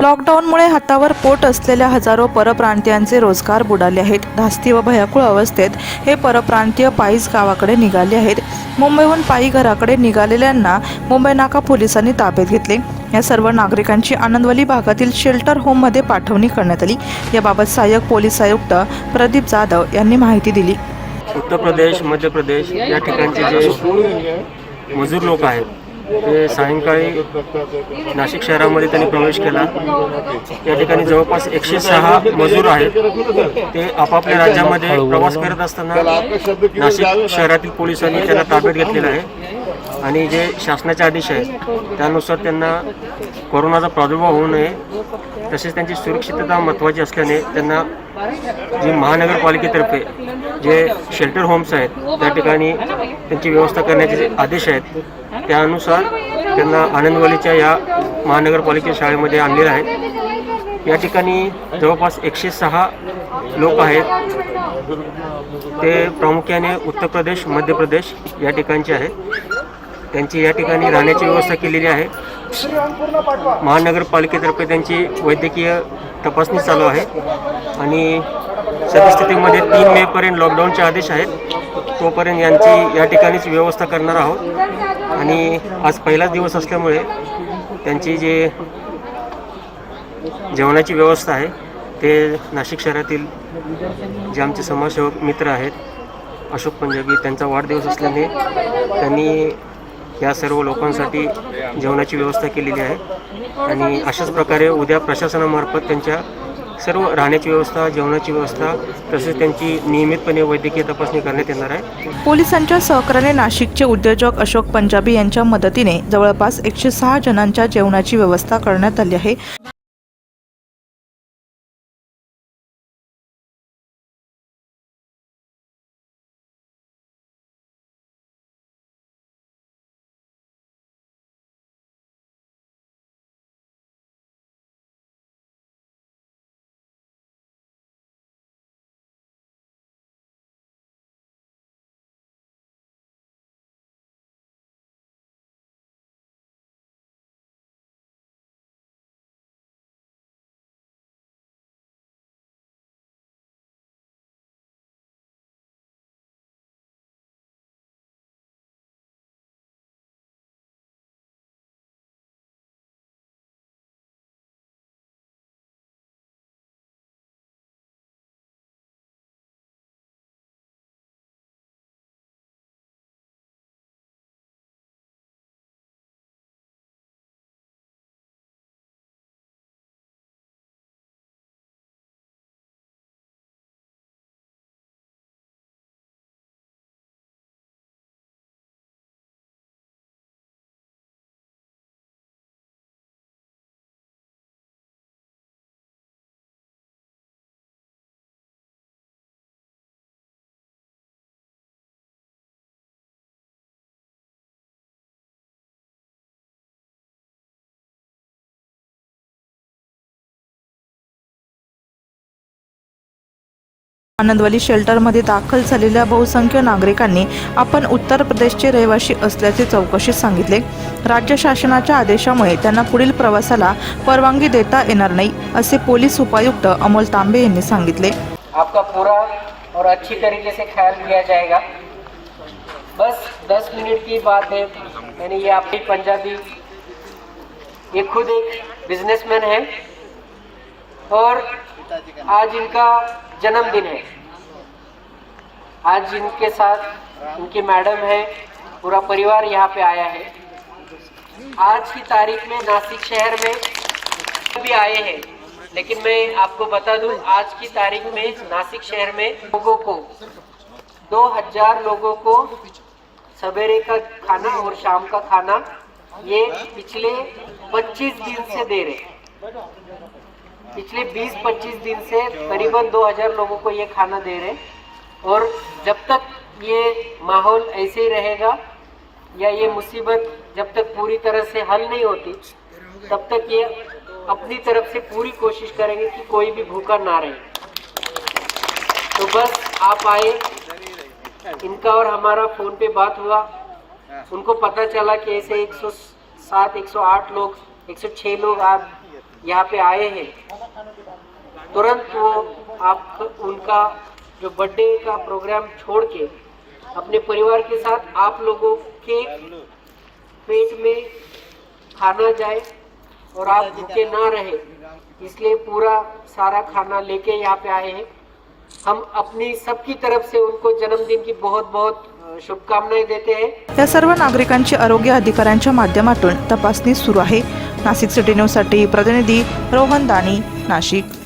लॉकडाऊनमुळे हातावर पोट असलेल्या हजारो परप्रांतीयांचे रोजगार बुडाले आहेत. धास्ती व भयाकुळ अवस्थेत हे परप्रांतीय पायीच गावाकडे निघाले आहेत. मुंबईहून पायी घराकडे निघालेल्यांना मुंबई नाका पोलिसांनी ताब्यात घेतले. या सर्व नागरिकांची आनंदवली भागातील शेल्टर होममध्ये पाठवणी करण्यात आली. याबाबत सहाय्यक पोलीस आयुक्त प्रदीप जाधव यांनी माहिती दिली. उत्तर प्रदेश मध्य प्रदेश या ठिकाणचे जे मजूर लोक आहेत ते सायंकाळी नाशिक शहरामध्ये त्यांनी प्रवेश केला. या ठिकाणी जवळपास एकशे सहा मजूर आहेत. ते आपापल्या राज्यामध्ये प्रवास करत असताना नाशिक शहरातील पोलिसांनी त्यांना ताब्यात घेतलेलं आहे. आणि जे शासनाचे आदेश आहेत त्यानुसार त्यांना कोरोनाचा प्रादुर्भाव होऊ नये तसेच त्यांची सुरक्षितता महत्त्वाची असल्याने त्यांना जी महानगरपालिकेतर्फे जे शेल्टर होम्स आहेत त्या ठिकाणी त्यांची व्यवस्था करण्याचे जे आदेश आहेत त्यानुसार त्यांना आनंदवालीच्या या महानगरपालिके शाळेमध्ये आणलेलं आहे. या ठिकाणी जवळपास एकशे सहा लोक आहेत. ते प्रामुख्याने उत्तर प्रदेश मध्य प्रदेश या ठिकाणचे आहेत. त्यांची या ठिकाणी राहण्याची व्यवस्था केलेली आहे. महानगरपालिकेतर्फे त्यांची वैद्यकीय तपासणी चालू आहे. आणि सद्यस्थितीमध्ये तीन मेपर्यंत लॉकडाऊनचे आदेश आहेत. तोपर्यंत यांची या ठिकाणीच व्यवस्था करणार आहोत. आणि आज पहिलाच दिवस असल्यामुळे त्यांची जे जेवणाची व्यवस्था आहे ते नाशिक शहरातील जे आमचे समाजसेवक मित्र आहेत अशोक पंजाबी त्यांचा वाढदिवस असल्याने त्यांनी या सर्व लोकांसाठी जेवणाची व्यवस्था केलेली आहे. आणि अशाच प्रकारे उद्या प्रशासनामार्फत त्यांच्या सर्व राहण्याची व्यवस्था जेवणाची व्यवस्था तसेच त्यांची नियमितपणे वैद्यकीय तपासणी करण्यात येणार आहे. पोलिसांच्या सहकार्याने नाशिकचे उद्योजक अशोक पंजाबी यांच्या मदतीने जवळपास एकशे सहा जणांच्या जेवणाची व्यवस्था करण्यात आली आहे. आनंदवली शेल्टरमध्ये दाखल झालेल्या बहुसंख्य नागरिकांनी आपण उत्तर प्रदेशचे रहिवासी असल्याचे चौकशीत सांगितले. राज्य शासनाच्या आदेशामुळे त्यांना पुढील प्रवासाला परवानगी देता येणार नाही असे पोलीस उपायुक्त अमोल तांबे यांनी सांगितले. आपका पूरा और अच्छी तरीके से ख्याल किया जाएगा। बस दस मिनट की बात है। मैंने ये आपकी पंजाबी ये खुद एक बिजनेसमैन है। और आज इनका जन्मदिन है। आज इनके साथ इनकी मैडम है, पूरा परिवार यहाँ पे आया है। आज की तारीख में नासिक शहर में भी आए हैं, लेकिन मैं आपको बता दूँ, आज की तारीख में नासिक शहर में लोगों को 2000 लोगों को सवेरे का खाना और शाम का खाना ये पिछले 25 दिन से दे रहे हैं। पिछले 20-25 दिन से करीबन 2000 लोगों को ये खाना दे रहे और जब तक ये माहौल ऐसे ही रहेगा या ये मुसीबत जब तक पूरी तरह से हल नहीं होती, तब तक ये अपनी तरफ़ से पूरी कोशिश करेंगे कि कोई भी भूखा ना रहे। तो बस आप आए, इनका और हमारा फ़ोन पे बात हुआ। उनको पता चला कि ऐसे 107 108 लोग 106 लोग आज यहाँ पे आए हैं। तुरंत वो आप उनका जो बर्थडे का प्रोग्राम छोड़ के अपने परिवार के साथ आप लोगों के पेट में खाना जाए और आप भूखे ना रहे इसलिए पूरा सारा खाना लेके यहाँ पे आए हैं। हम अपनी सबकी तरफ से उनको जन्मदिन की बहुत बहुत शुभकामनाएं देते हैं। या सर्व नागरिकांची आरोग्य अधिकाऱ्यांच्या माध्यमातून तपासणी सुरू आहे. नाशिक सिटी न्यूजसाठी प्रतिनिधी रोहन दानी नाशिक.